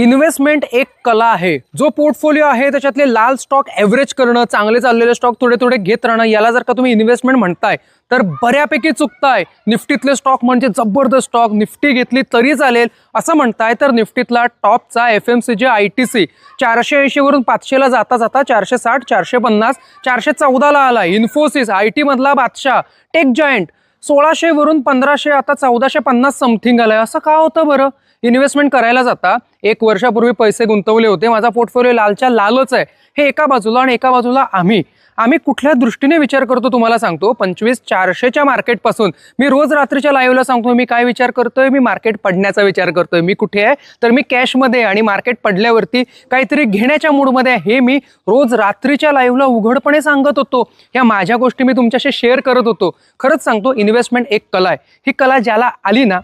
Investment एक कला आहे. जो पोर्टफोलिओ आहे त्याच्यातले लाल स्टॉक ॲव्हरेज करणं चांगले चाललेले स्टॉक थोडे थोडे घेत राहणं याला जर का तुम्ही इन्व्हेस्टमेंट म्हणताय तर बऱ्यापैकी चुकताय. निफ्टीतले स्टॉक म्हणजे जबरदस्त स्टॉक निफ्टी घेतली तरी चालेल. असं म्हणताय तर निफ्टीतला टॉपचा F M C G I T C चारशे ऐंशीवरून पाचशेला जाता जाता चारशे साठ चारशे पन्नास चारशे चौदाला आला इन्फोसिस आय टीमधला बादशाह टेक जॉईंट सोळाशे वरून पंधराशे आता चौदाशे पन्नास समथिंग आलंय. असं का होतं बरं? इन्व्हेस्टमेंट करायला जाता. एक वर्षापूर्वी पैसे गुंतवले होते. माझा पोर्टफोलिओ लालच्या लालच आहे. हे एका बाजूला आणि एका बाजूला आम्ही. आम्ही कुठल्या दृष्टीने विचार करतो तुम्हाला सांगतो. पंचवीस चारशेच्या मार्केटपासून मी रोज रात्रीच्या लाईव्हला सांगतो मी काय विचार करतोय? मी मार्केट पडण्याचा विचार करतोय. मी कुठे आहे? तर मी कॅशमध्ये आणि मार्केट पडल्यावरती काहीतरी घेण्याच्या मूडमध्ये आहे. हे मी रोज रात्रीच्या लाईव्हला उघडपणे सांगत होतो. ह्या माझ्या गोष्टी मी तुमच्याशी शेअर करत होतो. खरंच सांगतो इन्व्हेस्टमेंट एक कला आहे. ही कला ज्याला आली ना